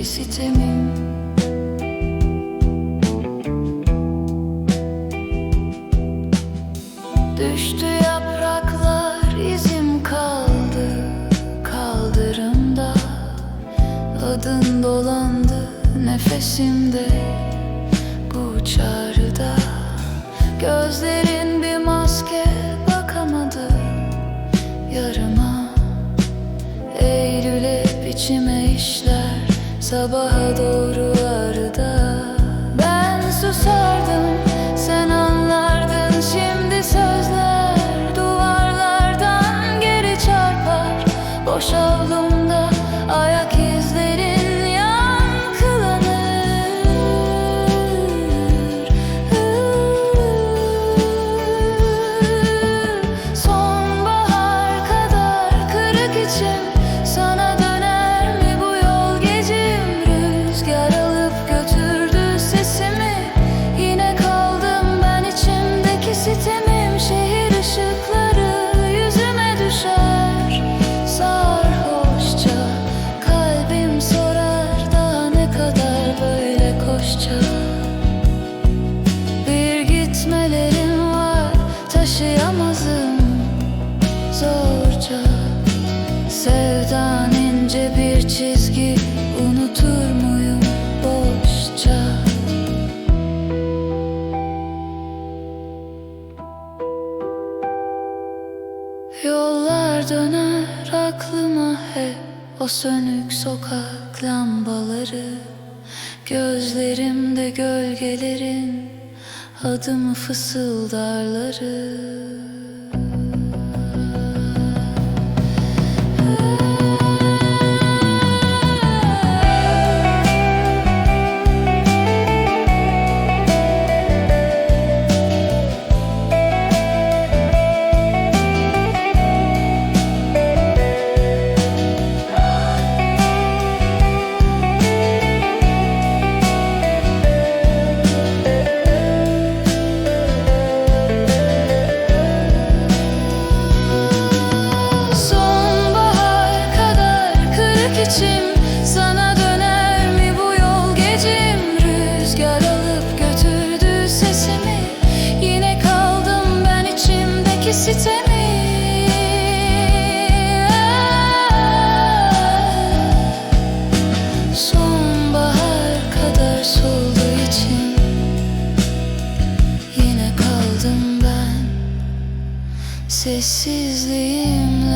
içimdeki sitemim. Düştü yapraklar izim kaldı kaldırımda. Adın dolandı nefesimde bu çağrıda. Gözlerin bir maske bakamadı yarıma. Eylül'e biçime işler sabaha doğru arıda Ben susardım sen anlardın. Şimdi sözler duvarlardan geri çarpar. Boş zorca. Sevdan ince bir çizgi unutur muyum boşça? Yollar döner aklıma hep o sönük sokak lambaları. Gözlerimde gölgelerin adımı fısıldarları Sonbahar kadar soldu içim. Yine kaldım ben Sessizliğin